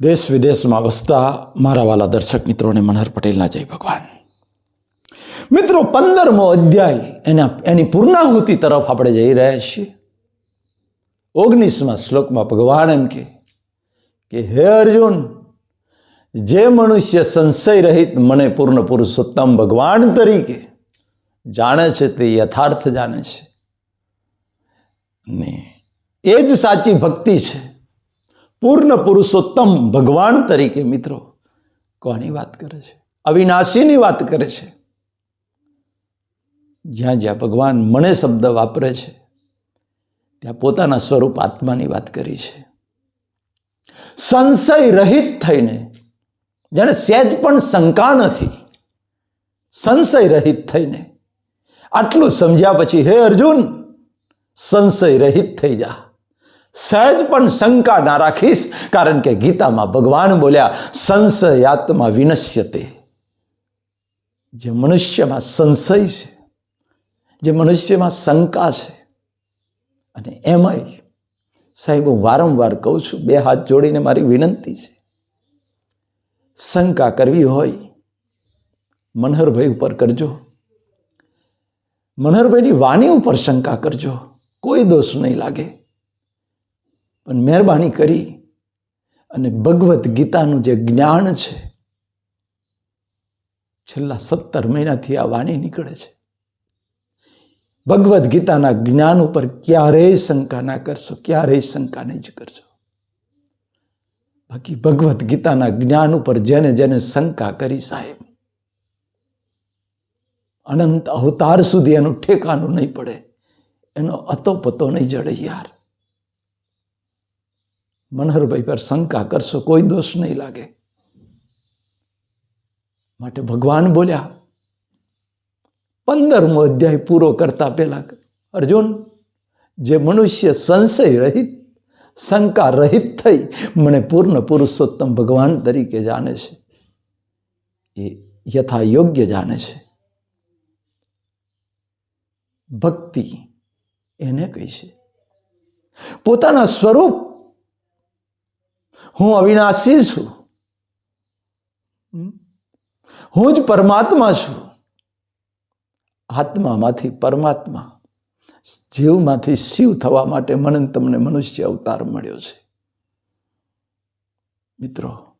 દેશ વિદેશમાં વસતા મારા વાલા દર્શક મિત્રોને મનહર પટેલના જય ભગવાન. મિત્રો, પંદરમો અધ્યાય એના, એની પૂર્ણાહુતિ તરફ આપણે જઈ રહ્યા છીએ. ઓગણીસમાં શ્લોકમાં ભગવાન એમ કે કે હે અર્જુન, જે મનુષ્ય સંશય રહિત મને પૂર્ણ પુરુષોત્તમ ભગવાન તરીકે જાણે છે તે યથાર્થ જાણે છે. ને એ જ સાચી ભક્તિ છે. પૂર્ણ પુરુષોત્તમ ભગવાન તરીકે મિત્રો કોની વાત કરે છે? અવિનાશીની વાત કરે છે. જ્યાં જ્યાં ભગવાન મને શબ્દ વાપરે છે, ત્યાં પોતાના સ્વરૂપ આત્માની વાત કરી છે. સંશય રહિત થઈને, જાણે સહેજ પણ શંકા નથી, સંશય રહિત થઈને, આટલું સમજ્યા પછી, હે અર્જુન, સંશય રહિત થઈ જા. સહેજ પણ શંકા ના રાખીશ, કારણ કે ગીતામાં ભગવાન બોલ્યા, સંશયાત્મા વિનશ્યતે. જે મનુષ્યમાં સંશય છે, જે મનુષ્યમાં શંકા છે, અને એમાંય, સાહેબ, હું વારંવાર કહું છું, બે હાથ જોડીને મારી વિનંતી છે. શંકા કરવી હોય, મનહરભાઈ ઉપર કરજો. મનહરભાઈની વાણી ઉપર શંકા કરજો, કોઈ દોષ નહીં લાગે. પણ મહેરબાની કરી અને ભગવદ્ ગીતાનું જે જ્ઞાન છે, છેલ્લા સત્તર મહિનાથી આ વાણી નીકળે છે. ભગવદ્ ગીતાના જ્ઞાન ઉપર ક્યારેય શંકા ના કરશો, ક્યારેય શંકા નહીં જ કરશો. બાકી ભગવદ્ ગીતાના જ્ઞાન ઉપર જેને જેને શંકા કરી સાહેબ, અનંત અવતાર સુધી એનું ઠેકાનું નહીં પડે, એનો અતો પતો નહીં જડે યાર. મનહરભાઈ પર શંકા કરશો, કોઈ દોષ નહીં લાગે. માટે ભગવાન બોલ્યા, પંદરમો અધ્યાય પૂરો કરતા પહેલા અર્જુન, જે મનુષ્ય સંશય રહિત, શંકા રહિત થઈ, મને પૂર્ણ પુરુષોત્તમ ભગવાન તરીકે જાણે છે. એ યથા યોગ્ય જાણે છે. ભક્તિ એને કહી છે. પોતાના સ્વરૂપ હું અવિનાશી છું. હું જ પરમાત્મા છું. આત્મામાંથી પરમાત્મા જીવમાંથી શિવ થવા માટે મને તમને મનુષ્ય અવતાર મળ્યો છે. મિત્રો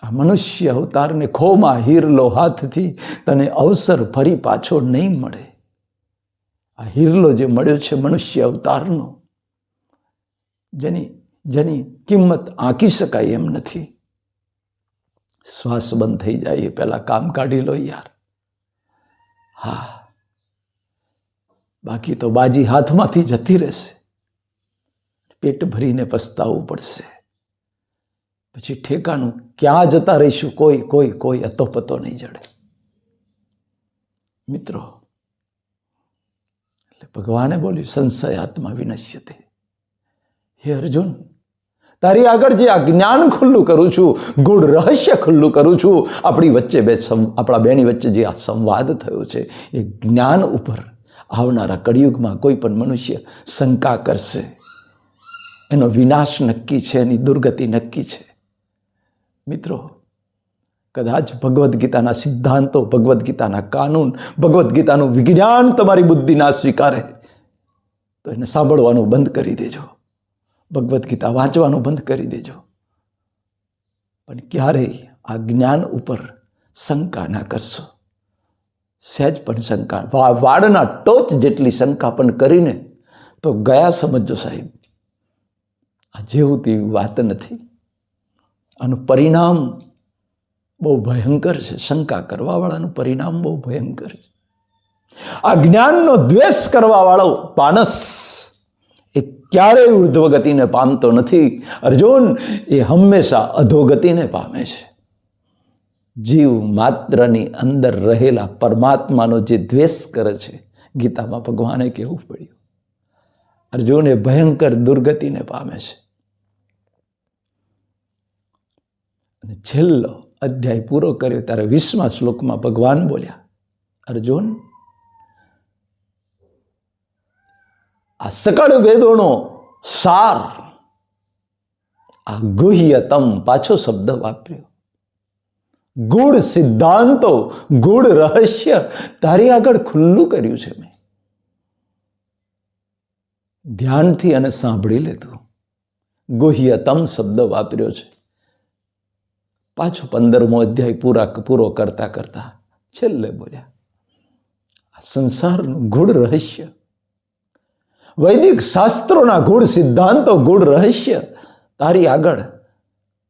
આ મનુષ્ય અવતારને ખોમાં હીરલો હાથથી તને અવસર ફરી પાછો નહીં મળે. આ હીરલો જે મળ્યો છે મનુષ્ય અવતારનો જેની જેની કિંમત આંકી શકાય એમ નથી. શ્વાસ બંધ થઈ જાય એ પહેલાં કામ કાઢી લો યાર. હા. બાકી તો બાજી હાથમાંથી જતી રહેશે. પેટ ભરીને પસ્તાવવું પડશે. પછી ઠેકાનું ક્યાં જતા રહીશું કોઈ કોઈ કોઈ અતોપતો નહીં જડે. મિત્રો, એટલે ભગવાને બોલ્યું, સંશય આત્મા વિનશ્યતે. હે અર્જુન તારી આગળ જે આ જ્ઞાન ખુલ્લું કરું છું ગુઢ રહસ્ય ખુલ્લું કરું છું, આપણી વચ્ચે બે આપણા બેની વચ્ચે જે આ સંવાદ થયો છે, એ જ્ઞાન ઉપર આવનારા કળિયુગમાં કોઈ પણ મનુષ્ય શંકા કરશે. એનો વિનાશ નક્કી છે, એની દુર્ગતિ નક્કી છે. મિત્રો, કદાચ ભગવદ્ ગીતાના સિદ્ધાંતો, ભગવદ્ ગીતાના કાનૂન, ભગવદ્ ગીતાનું વિજ્ઞાન તમારી બુદ્ધિ ના સ્વીકારે, તો એને સાંભળવાનું બંધ કરી દેજો. ભગવદ્ ગીતા વાંચવાનું બંધ કરી દેજો. પણ ક્યારેય આ જ્ઞાન ઉપર શંકા ના કરશો. સહેજ પણ શંકા. વાળના ટોચ જેટલી શંકા પણ કરીને તો ગયા સમજો સાહેબ. આ જેવું તેવી વાત નથી. આનું પરિણામ બહુ ભયંકર છે. શંકા કરવાવાળાનું પરિણામ બહુ ભયંકર છે. આ જ્ઞાનનો દ્વેષ કરવાવાળો પાનસ એ ક્યારેય ઉર્ધ્વગતિને પામતો નથી. અર્જુન, એ હંમેશા અધોગતિને પામે છે. જીવ માત્રની અંદર રહેલા પરમાત્માનો જે દ્વેષ કરે છે, ગીતામાં ભગવાને કહેવું પડ્યું. અર્જુન એ ભયંકર દુર્ગતિને પામે છે. અને છેલ્લો અધ્યાય પૂરો કર્યો ત્યારે વીસમા શ્લોકમાં ભગવાન બોલ્યા, અર્જુન આ સકળ વેદોનો સાર, આ ગુહ્યતમ પાછો શબ્દ વાપર્યો. ગુણ સિદ્ધાંતો, ગુણ રહસ્ય, તારી આગળ ખુલ્લું કર્યું છે મેં. ધ્યાનથી અને સાંભળી લેતું ગુહ્યતમ શબ્દ વાપર્યો છે. પાછો પંદરમો અધ્યાય પૂરા પૂરો કરતા કરતા છેલ્લે બોલ્યા, આ સંસારનું ગૂઢ રહસ્ય વૈદિક શાસ્ત્રોના ગૂઢ સિદ્ધાંતો ગૂઢ રહસ્ય તારી આગળ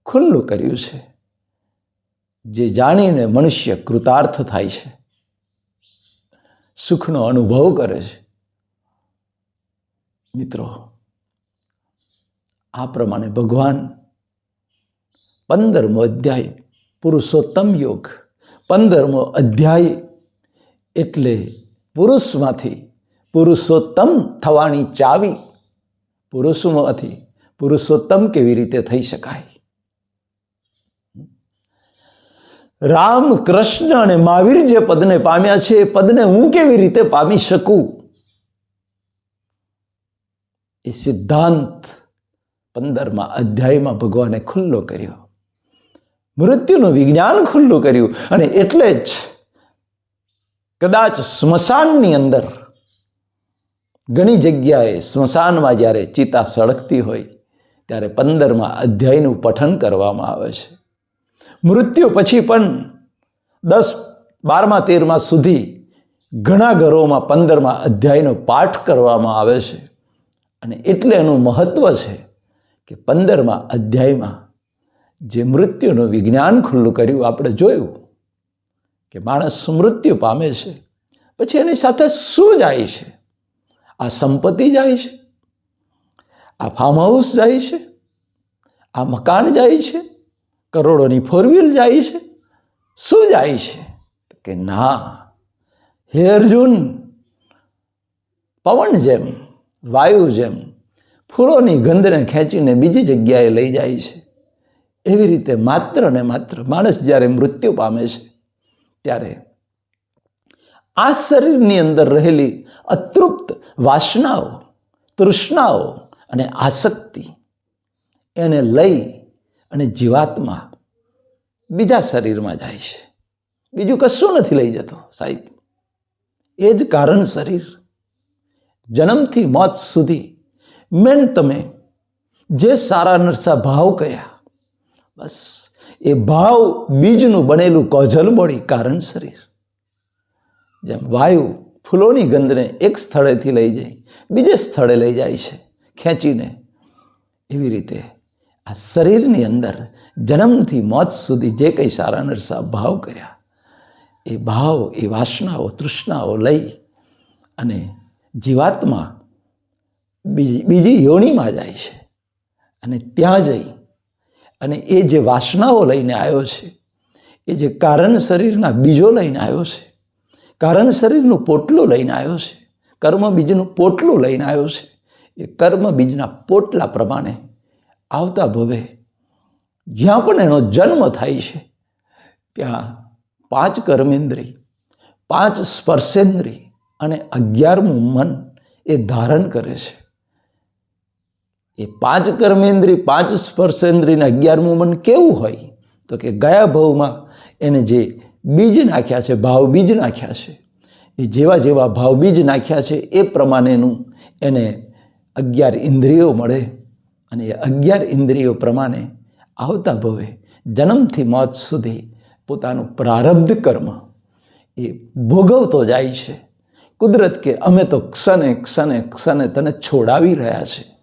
ખુલ્લું કર્યું છે, જે જાણીને મનુષ્ય કૃતાર્થ થાય છે, સુખનો અનુભવ કરે છે. મિત્રો, આ પ્રમાણે ભગવાન પંદરમો અધ્યાય પુરુષોત્તમ યોગ, પંદરમો અધ્યાય એટલે પુરુષમાંથી પુરુષોત્તમ થવાની ચાવી પુરુષોમાંથી પુરુષોત્તમ કેવી રીતે થઈ શકાય? રામ કૃષ્ણ અને મહાવીર જે પદને પામ્યા છે, એ પદને હું કેવી રીતે પામી શકું? એ સિદ્ધાંત પંદરમાં અધ્યાયમાં ભગવાને ખુલ્લો કર્યો. મૃત્યુનું વિજ્ઞાન ખુલ્લું કર્યું. અને એટલે જ કદાચ સ્મશાનની અંદર ઘણી જગ્યાએ સ્મશાનમાં જ્યારે ચિતા સળગતી હોય, ત્યારે પંદરમાં અધ્યાયનું પઠન કરવામાં આવે છે. મૃત્યુ પછી પણ દસ, બારમા, તેરમા સુધી ઘણા ઘરોમાં પંદરમાં અધ્યાયનો પાઠ કરવામાં આવે છે. અને એટલે એનું મહત્ત્વ છે કે પંદરમાં અધ્યાયમાં જે મૃત્યુનું વિજ્ઞાન ખુલ્લું કર્યું, આપણે જોયું કે માણસ મૃત્યુ પામે છે. પછી એની સાથે શું જાય છે? આ સંપત્તિ જાય છે, આ ફાર્મ હાઉસ જાય છે, આ મકાન જાય છે, કરોડોની ફોર વ્હીલ જાય છે, શું જાય છે? કે ના હે અર્જુન પવન જેમ, વાયુ જેમ, ફૂલોની ગંધને ખેંચીને બીજી જગ્યાએ લઈ જાય છે. એવી રીતે માત્ર ને માત્ર માણસ જ્યારે મૃત્યુ પામે છે, ત્યારે આ શરીરની અંદર રહેલી અતૃપ્ત વાસનાઓ, તૃષ્ણાઓ અને આસક્તિ એને લઈ અને જીવાત્મા બીજા શરીરમાં જાય છે. બીજું કશું નથી લઈ જતો સાહેબ. એ જ કારણ શરીર. જન્મથી મોત સુધી મેન તમે જે સારા નરસા ભાવ કયા બસ એ ભાવ બીજનું બનેલું કોઝલ બોડી કારણ શરીર. જેમ વાયુ ફૂલોની ગંધને એક સ્થળેથી લઈ જાય બીજે સ્થળે લઈ જાય છે, ખેંચીને. એવી રીતે આ શરીરની અંદર જન્મથી મોત સુધી જે કંઈ સારા નરસા ભાવ કર્યા, એ ભાવ, એ વાસનાઓ, તૃષ્ણાઓ લઈ અને જીવાત્મા બીજી બીજી યોનીમાં જાય છે. અને ત્યાં જઈ અને એ જે વાસનાઓ લઈને આવ્યો છે, એ જે કારણ શરીરના બીજો લઈને આવ્યો છે કારણ શરીરનું પોટલું લઈને આવ્યો છે. કર્મ બીજનું પોટલું લઈને આવ્યો છે. એ કર્મ બીજના પોટલા પ્રમાણે આવતા ભવે. જ્યાં પણ એનો જન્મ થાય છે, ત્યાં પાંચ કર્મેન્દ્રી પાંચ સ્પર્શેન્દ્રી અને અગિયારમું મન એ ધારણ કરે છે. એ પાંચ કર્મેન્દ્રી પાંચ સ્પર્શેન્દ્રીને અગિયારમું મન કેવું હોય? તો કે ગયા ભાવમાં એને જે બીજ નાખ્યા છે, ભાવ બીજ નાખ્યા છે. એ જેવા જેવા ભાવ બીજ નાખ્યા છે, એ પ્રમાણેનું એને અગિયાર ઇન્દ્રિયો મળે અને એ અગિયાર ઇન્દ્રિયો પ્રમાણે આવતા ભવે, જન્મથી મોત સુધી પોતાનું પ્રારબ્ધ કર્મ એ ભોગવતો જાય છે. કુદરત કે અમે તો ક્ષણે ક્ષણે ક્ષણે તને છોડાવી રહ્યા છે.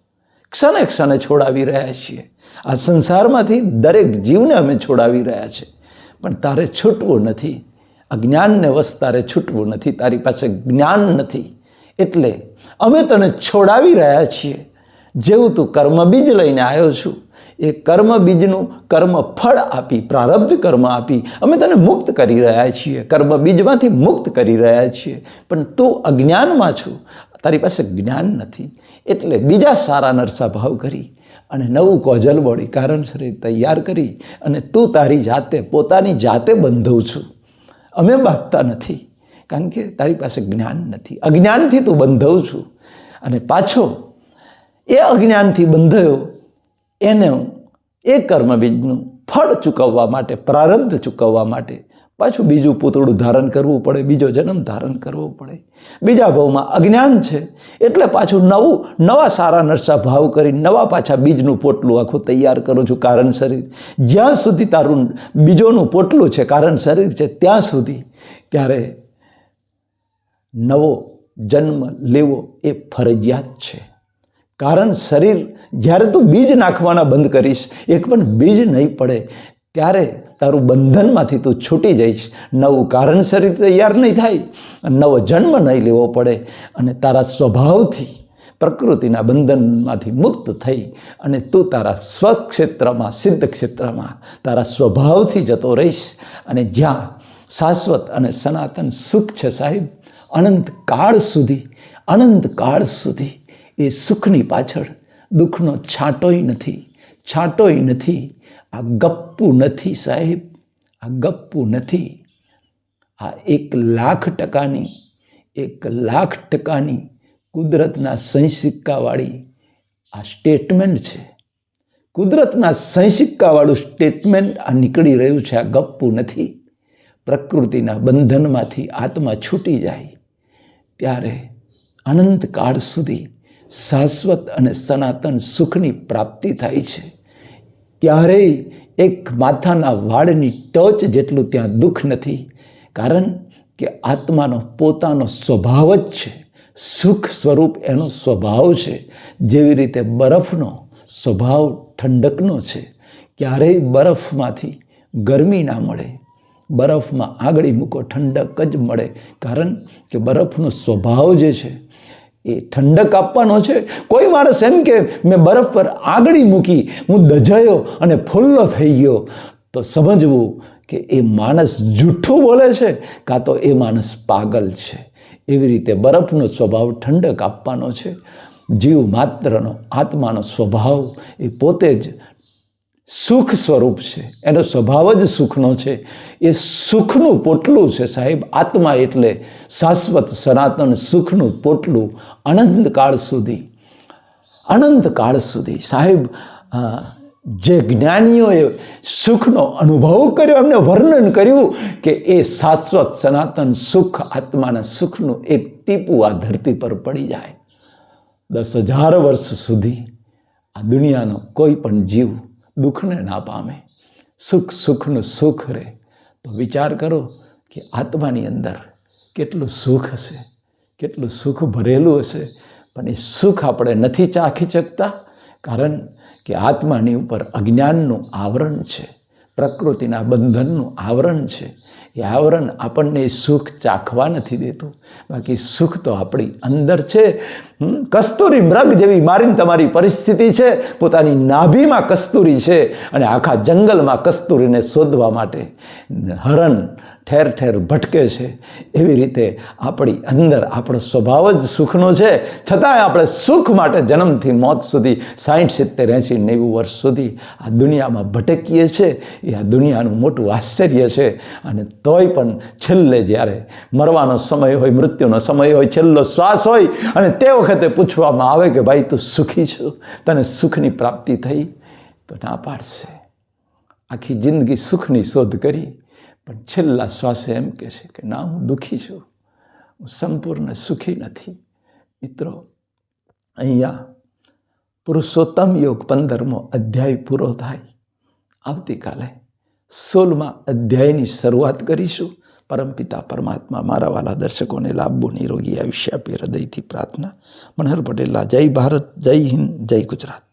ક્ષણે ક્ષણે છોડાવી રહ્યા છીએ. આ સંસારમાંથી દરેક જીવને અમે છોડાવી રહ્યા છે. પણ તારે છૂટવું નથી. અજ્ઞાનને વશ તારે છૂટવું નથી. તારી પાસે જ્ઞાન નથી. એટલે અમે તને છોડાવી રહ્યા છીએ. જેવું તું કર્મ બીજ લઈને આવ્યો છું. એ કર્મ બીજનું કર્મ ફળ આપી, પ્રારબ્ધ કર્મ આપી અમે તને મુક્ત કરી રહ્યા છીએ. કર્મ બીજમાંથી મુક્ત કરી રહ્યા છીએ. પણ તું અજ્ઞાનમાં છું. તારી પાસે જ્ઞાન નથી. એટલે બીજા સારા નરસા ભાવ કરી. અને નવું કોજલ બોડી કારણ શરીર તૈયાર કરી અને તું તારી જાતે, પોતાની જાતે બંધવું છું. અમે બાંધતા નથી, કારણ કે તારી પાસે જ્ઞાન નથી. અજ્ઞાનથી તું બંધવું છું. અને પાછો, એ અજ્ઞાનથી બંધાયો, એને એ કર્મબીજનું ફળ ચૂકવવા માટે પ્રારબ્ધ ચૂકવવા માટે પાછું બીજું પૂતળું ધારણ કરવું પડે, બીજો જન્મ ધારણ કરવો પડે. બીજા ભાવમાં અજ્ઞાન છે, એટલે પાછું નવું, નવા સારા નરસા ભાવ કરી, નવા પાછા બીજનું પોટલું આખું તૈયાર કરું છું કારણ શરીર. જ્યાં સુધી તારું બીજોનું પોટલું છે, કારણ શરીર છે, ત્યાં સુધી ત્યારે નવો જન્મ લેવો એ ફરજિયાત છે. કારણ શરીર જ્યારે તું બીજ નાખવાના બંધ કરીશ, એક પણ બીજ નહીં પડે, ત્યારે તારું બંધનમાંથી તું છૂટી જઈશ. નવું કારણ શરીર તૈયાર નહીં થાય. નવો જન્મ નહીં લેવો પડે. અને તારા સ્વભાવથી પ્રકૃતિના બંધનમાંથી મુક્ત થઈ. અને તું તારા સ્વક્ષેત્રમાં સિદ્ધ ક્ષેત્રમાં તારા સ્વભાવથી જતો રહીશ. અને જ્યાં શાશ્વત અને સનાતન સુખ છે સાહેબ, અનંત કાળ સુધી, અનંત કાળ સુધી એ સુખની પાછળ દુઃખનો છાંટોય નથી. છાંટોય નથી. આ ગપ્પુ નથી સાહેબ, આ ગપ્પુ નથી. આ એક લાખ ટકાની, એક લાખ ટકાની કુદરતના સંસિક્કાવાળી આ સ્ટેટમેન્ટ છે. કુદરતના સંસિક્કાવાળું સ્ટેટમેન્ટ આ નીકળી રહ્યું છે, આ ગપ્પુ નથી. પ્રકૃતિના બંધનમાંથી આત્મા છૂટી જાય. ત્યારે અનંત કાળ સુધી શાશ્વત અને સનાતન સુખની પ્રાપ્તિ થાય છે. ક્યારેય એક માથાના વાળની ટચ જેટલું ત્યાં દુઃખ નથી. કારણ કે આત્માનો પોતાનો સ્વભાવ જ છે. સુખ સ્વરૂપ એનો સ્વભાવ છે. જેવી રીતે બરફનો સ્વભાવ ઠંડકનો છે. ક્યારેય બરફમાંથી ગરમી ના મળે. બરફમાં આગળી મૂકો, ઠંડક જ મળે. કારણ કે બરફનો સ્વભાવ જે છે એ ઠંડક આપવાનો છે. કોઈ માણસ એમ કે, મેં બરફ પર આગળી મૂકી, હું દજાયો અને ફુલ્લો થઈ ગયો. તો સમજવું કે એ માણસ જૂઠું બોલે છે કાં તો એ માણસ પાગલ છે. એવી રીતે બરફનો સ્વભાવ ઠંડક આપવાનો છે. જીવ માત્રનો, આત્માનો સ્વભાવ એ પોતે જ સુખ સ્વરૂપ છે. એનો સ્વભાવ જ સુખનો છે. એ સુખનું પોટલું છે સાહેબ. આત્મા એટલે શાશ્વત, સનાતન સુખનું પોટલું અનંતકાળ સુધી. અનંતકાળ સુધી. સાહેબ જે જ્ઞાનીઓએ સુખનો અનુભવ કર્યો, એમને વર્ણન કર્યું કે એ શાશ્વત, સનાતન સુખ આત્માના સુખનું એક ટીપું આ ધરતી પર પડી જાય. દસ હજાર વર્ષ સુધી આ દુનિયાનો કોઈ પણ જીવ દુઃખને ના પામે, સુખ સુખનું સુખ રહે, તો વિચાર કરો કે આત્માની અંદર કેટલું સુખ હશે, કેટલું સુખ ભરેલું હશે, પણ એ સુખ આપણે નથી ચાખી શકતા, કારણ કે આત્માની ઉપર અજ્ઞાનનું આવરણ છે, પ્રકૃતિના બંધનનું આવરણ છે એ આવરણ આપણને સુખ ચાખવા નથી દેતું. બાકી સુખ તો આપણી અંદર છે. કસ્તુરી મૃગ જેવી મારીને તમારી પરિસ્થિતિ છે. પોતાની નાભીમાં કસ્તુરી છે. અને આખા જંગલમાં કસ્તુરીને શોધવા માટે હરણ ઠેર ઠેર ભટકે છે. એવી રીતે આપણી અંદર આપણો સ્વભાવ જ સુખનો છે. છતાંય આપણે સુખ માટે જન્મથી મોત સુધી સાઠ સિત્તેર, એંસી, નેવું વર્ષ સુધી આ દુનિયામાં ભટકીએ છીએ એ આ દુનિયાનું મોટું આશ્ચર્ય છે. અને તોય પણ છેલ્લે જ્યારે મરવાનો સમય હોય, મૃત્યુનો સમય હોય, છેલ્લો શ્વાસ હોય, અને તે વખતે પૂછવામાં આવે કે ભાઈ તું સુખી છું? તને સુખની પ્રાપ્તિ થઈ? તો ના પાડશે. આખી જિંદગી સુખની શોધ કરી. પણ છેલ્લા શ્વાસે એમ કહે છે કે, ના, હું દુઃખી છું. હું સંપૂર્ણ સુખી નથી. મિત્રો, અહીંયા પુરુષોત્તમ યોગ પંદરમો અધ્યાય પૂરો થાય. આવતીકાલે સોલમાં અધ્યાયની શરૂઆત કરીશું. પરમપિતા પરમાત્મા, મારા વાલા દર્શકોને લાંબુ નિરોગી આયુષ્ય આપી હૃદયથી પ્રાર્થના. મનહર પટેલના જય ભારત, જય હિન્દ, જય ગુજરાત.